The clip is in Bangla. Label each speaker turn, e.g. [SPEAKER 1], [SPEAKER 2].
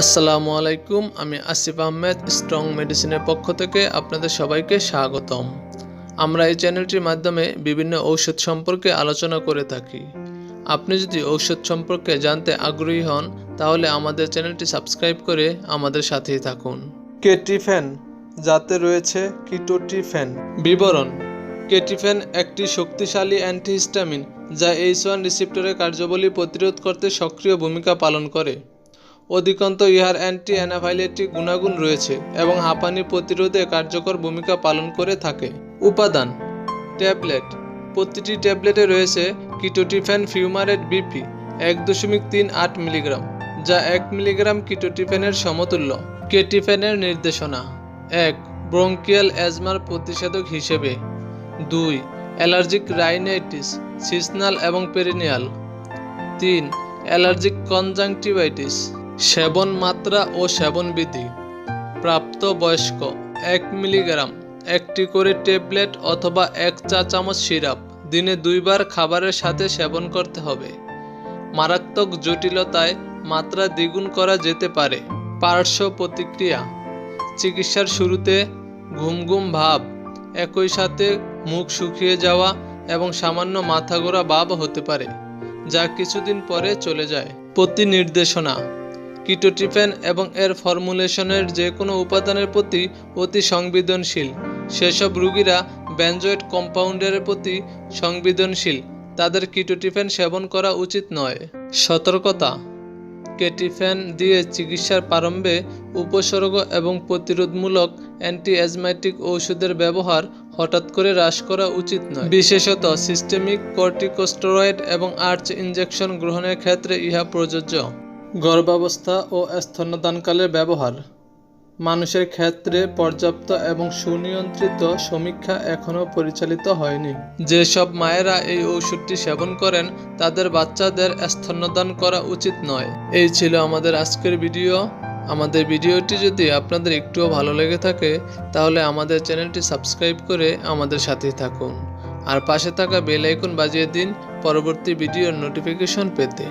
[SPEAKER 1] আসসালামু আলাইকুম আমি আসিফ আহমেদ স্ট্রং মেডিসিনের পক্ষ থেকে আপনাদের সবাইকে স্বাগতম। আমরা এই চ্যানেলটির মাধ্যমে বিভিন্ন ঔষধ সম্পর্কে আলোচনা করে থাকি। আপনি যদি ঔষধ সম্পর্কে জানতে আগ্রহী হন তাহলে আমাদের চ্যানেলটি সাবস্ক্রাইব করে আমাদের সাথেই থাকুন। কেটিফেন যাতে রয়েছে কিটোটিফেন। বিবরণ কেটিফেন একটি শক্তিশালী অ্যান্টিহিস্টামিন যা এইচ ওয়ান রিসিপ্টরের কার্যাবলী প্রতিরোধ করতে সক্রিয় ভূমিকা পালন করে। অধিকন্ত ইহার অ্যান্টি অ্যানাফাইলেটিক গুণাগুণ রয়েছে এবং হাঁপানি প্রতিরোধে কার্যকর ভূমিকা পালন করে থাকে। উপাদান, ট্যাবলেট, প্রতিটি ট্যাবলেটে রয়েছে কিটোটিফেন ফিউমারেট বিপি, এক দশমিক তিন আট মিলিগ্রাম, যা এক মিলিগ্রাম কিটোটিফেনের সমতুল্য। কেটিফেনের নির্দেশনা, এক, ব্রঙ্কিয়াল অ্যাজমার প্রতিষেধক হিসেবে। দুই, অ্যালার্জিক রাইনাইটিস সিজনাল এবং পেরিনিয়াল। তিন, অ্যালার্জিক কনজাংটিভাইটিস। সেবন মাত্রা ও সেবন বিধি প্রাপ্ত বয়স্ক, এক মিলিগ্রাম, একটি করে ট্যাবলেট অথবা এক চা চামচ সিরাপ। দিনে দুইবার খাবারের সাথে সেবন করতে হবে। মারাত্মক জটিলতায় মাত্রা দ্বিগুণ করা যেতে পারে। পার্শ্ব প্রতিক্রিয়া। চিকিৎসার শুরুতে ঘুম ঘুম ভাব, একই সাথে মুখ শুকিয়ে যাওয়া এবং সামান্য মাথা ঘোরা ভাব হতে পারে, যা কিছুদিন পরে চলে যায়। প্রতি নির্দেশনা কিটোটিফেন এবং এর ফর্মুলেশনের যে কোনো উপাদানের প্রতি অতি সংবেদনশীল। সেসব রোগীরা ব্যানজয়েড কম্পাউন্ডের প্রতি সংবেদনশীল। তাদের কিটোটিফেন সেবন করা উচিত নয়। সতর্কতা। কেটিফেন দিয়ে চিকিৎসার প্রারম্ভে উপসর্গ এবং প্রতিরোধমূলক অ্যান্টি অ্যাজমাইটিক ঔষধের ব্যবহার হঠাৎ করে হ্রাস করা উচিত নয়। বিশেষত সিস্টেমিক কর্টিকোস্টেরয়েড এবং আর্চ ইঞ্জেকশন গ্রহণের ক্ষেত্রে ইহা প্রযোজ্য। গর্ভাবস্থা ও স্তন্যদানকালের ব্যবহার। মানুষের ক্ষেত্রে পর্যাপ্ত এবং সুনিয়ন্ত্রিত সমীক্ষা এখনও পরিচালিত হয়নি। যেসব মায়েরা এই ওষুধটি সেবন করেন, তাদের বাচ্চাদের স্তন্যদান করা উচিত নয়। এই ছিল আমাদের আজকের ভিডিও। আমাদের ভিডিওটি যদি আপনাদের একটুও ভালো লেগে থাকে, তাহলে আমাদের চ্যানেলটি সাবস্ক্রাইব করে আমাদের সাথেই থাকুন। আর পাশে থাকা বেল আইকন বাজিয়ে দিন পরবর্তী ভিডিওর নোটিফিকেশন পেতে।